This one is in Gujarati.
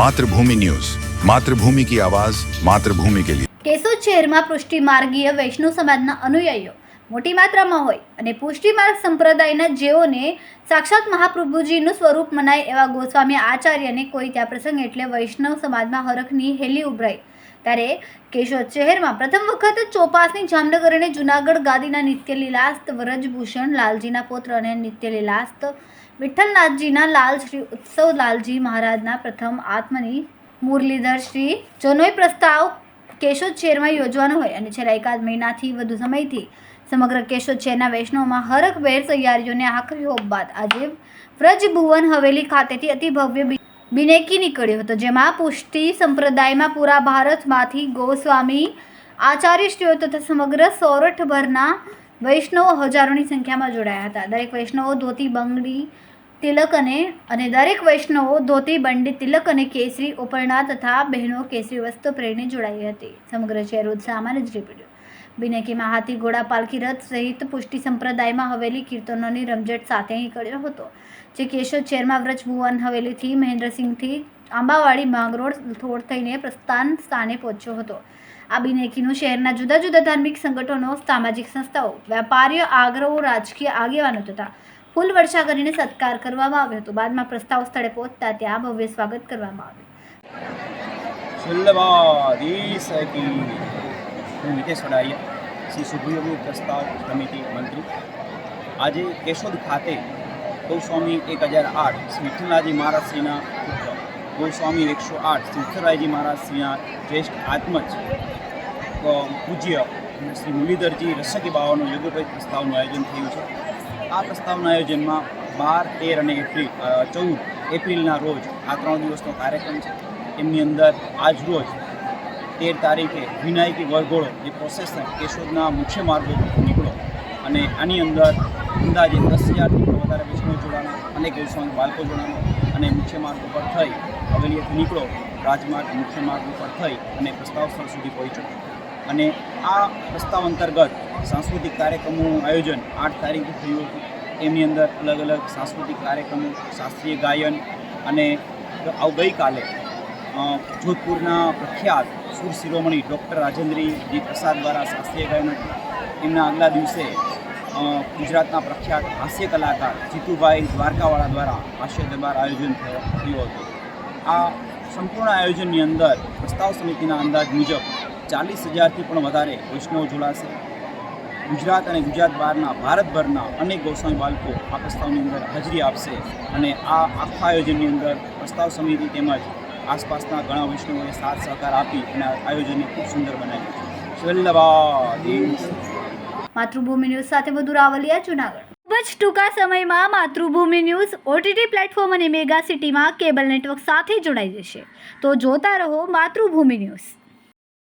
માતૃભૂમિ ન્યૂઝ. માતૃભૂમિ કી આવાજ, માતૃભૂમિ કે લીએ કેશોદ શહેરમાં પૃષ્ટિ માર્ગીય વૈષ્ણવ સમાજના અનુયાયીઓ મોટી માત્રામાં હોય અને પુષ્ટિમાર્ગ સંપ્રદાયના જેઓને સાક્ષાત મહાપ્રભુજીનું સ્વરૂપ મનાય એવા ગોસ્વામી આચાર્યને કોઈ ત્યાં પ્રસંગ એટલે વૈષ્ણવ સમાજમાં હરખની હેલી ઉભરાઈ. ત્યારે કેશોદ શહેરમાં પ્રથમ વખત ચોપાસની જામનગર અને જુનાગઢ ગાદીના નિત્યલીલાસ્ત વ્રજભૂષણ લાલજીના પુત્ર અને નિત્યલીલાસ્ત વિઠ્ઠલનાથજીના લાલ શ્રી ઉત્સવ લાલજી મહારાજના પ્રથમ આત્મની મુરલીધર શ્રી જોનોય પ્રસ્તાવ કેશોદ શહેરમાં યોજવાનો હોય અને છેલ્લા એકાદ મહિનાથી વધુ સમયથી સમગ્ર કેશોદ શહેરના વૈષ્ણવમાં હરખભેર તૈયારીઓને આખરી ઓપ બાદ આજે વ્રજભુવન હવેલી ખાતેથી અતિ ભવ્ય બિનેકી નીકળ્યો હતો, જેમાં પુષ્ટિ સંપ્રદાયમાં પૂરા ભારતમાંથી ગોસ્વામી આચાર્યશ્રીઓ તથા સમગ્ર સૌરઠભરના વૈષ્ણવો હજારોની સંખ્યામાં જોડાયા હતા. દરેક વૈષ્ણવો ધોતી બંગડી તિલક અને અને દરેક વૈષ્ણવો ધોતી, બંડી, તિલક અને કેસરી, ઉપરણા તથા બહેનો કેસરી વસ્ત્ર પહેરીને જોડાઈ હતી. સમગ્ર શહેર ઉત્સાહમાં નજરે પડ્યો. બિનેકીમાં હાથી ઘોડા પાલખી રથ સહિત પુષ્ટિ સંપ્રદાયમાં હવેલી કીર્તનોની રમઝટ સાથે નીકળ્યો હતો. જે કેશોદ શહેરમાં વ્રજભુવન હવેલીથી મહેન્દ્રસિંહથી આંબાવાડી માંગરોળ થોડ થઈને પ્રસ્થાન સ્થાને પહોંચ્યો હતો. આ બિનેકીનું શહેરના જુદા જુદા ધાર્મિક સંગઠનો, સામાજિક સંસ્થાઓ વેપારીઓ આગ્રહો, રાજકીય આગેવાનો તથા ફૂલ વર્ષા કરીને સત્કાર કરવામાં આવ્યો હતો. બાદમાં પ્રસ્તાવ સ્થળે પહોંચતા ત્યાં ભવ્ય સ્વાગત કરવામાં આવ્યું. હું મિતેશ વડારિયા, શ્રી સુભયોગી પ્રસ્તાવ સમિતિ મંત્રી. આજે કેશોદ ખાતે ગૌસ્વામી એક હજાર આઠ શ્રી વિઠ્ઠલનાથજી મહારાજશ્રીના પુત્ર, ગૌસ્વામી એકસો આઠ શ્રી વિઠ્ઠલરાયજી મહારાજશ્રીના જ્યેષ્ઠ આત્મજ પૂજ્ય શ્રી મુરલીધરજી રસકી બાવાનો યોગોપેત પ્રસ્તાવનું આયોજન થયું છે. આ પ્રસ્તાવના આયોજનમાં બાર, તેર અને એપ્રિલ ચૌદ એપ્રિલના રોજ આ ત્રણ દિવસનો કાર્યક્રમ છે. એમની અંદર આજ રોજ તેર તારીખે વિનાયકી વરઘોડો, જે પ્રોસેસર કેશોદના મુખ્ય માર્ગો નીકળો અને આની અંદર અંદાજે દસ હજારથી પણ વધારે વૈષ્ણવ જોડાણા અને ગૌસ્વામી બાળકો જોડાણા અને મુખ્ય માર્ગ ઉપર થઈ, હવેલીએથી નીકળો, રાજમાર્ગ મુખ્ય માર્ગ ઉપર થઈ અને પ્રસ્તાવ સ્થળ સુધી પહોંચ્યો અને આ પ્રસ્તાવ અંતર્ગત સાંસ્કૃતિક કાર્યક્રમોનું આયોજન આઠ તારીખે થયું હતું. એમની અંદર અલગ અલગ સાંસ્કૃતિક કાર્યક્રમો, શાસ્ત્રીય ગાયન અને ગઈકાલે જોધપુરના પ્રખ્યાત સુર શિરોમણી ડૉક્ટર રાજેન્દ્રજી પ્રસાદ દ્વારા શાસ્ત્રીય ગાયન એમના આગલા દિવસે ગુજરાતના પ્રખ્યાત હાસ્ય કલાકાર જીતુભાઈ દ્વારકાવાળા દ્વારા હાસ્ય દરબાર આયોજન થયો, થયું હતું. આ સંપૂર્ણ આયોજનની અંદર પ્રસ્તાવ સમિતિના અંદાજ મુજબ ચાલીસ હજારથી પણ વધારે વૈષ્ણવ જોડાશે. ગુજરાત અને ગુજરાત બહારના ભારતભરના અનેક ગૌસ્વામી બાળકો આ પ્રસ્તાવની અંદર હાજરી આપશે અને આ આખા આયોજનની અંદર પ્રસ્તાવ સમિતિ તેમજ આસપાસના ઘણા વૈષ્ણવોએ સાથ સહકાર આપી અને આયોજનને ખૂબ સુંદર બનાવ્યું માતૃભૂમિ ન્યૂઝ સાથે વધુ રાવલિયા, જુનાગઢ. ખૂબ જ ટૂંકા સમયમાં માતૃભૂમિ ન્યૂઝ ઓટીટી પ્લેટફોર્મ અને મેગા સિટીમાં કેબલ નેટવર્ક સાથે જોડાઈ જશે. તો જોતા રહો માતૃભૂમિ ન્યૂઝ.